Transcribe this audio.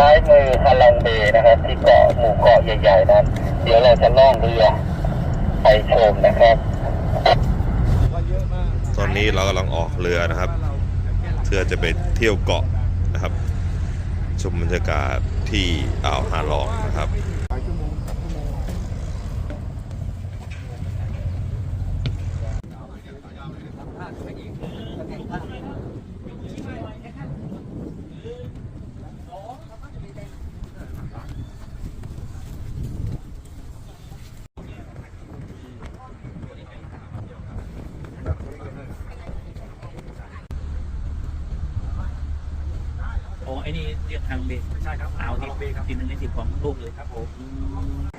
ซ้ายมือฮาลังเบย์นะครับ ที่เกาะหมู่เกาะใหญ่ๆนั้นเดี๋ยวเราจะล่องเรือไปชมนะครับ ตอนนี้เรากำลังออกเรือนะครับ เพื่อจะไปเที่ยวเกาะนะครับ ชมบรรยากาศที่อ่าวฮาลองนะครับ ไอ้นี่เรียกทางเบสใช่ครับอ่าวที่เบสครับทีหนึ่งในสิบของโลกเลยครับผม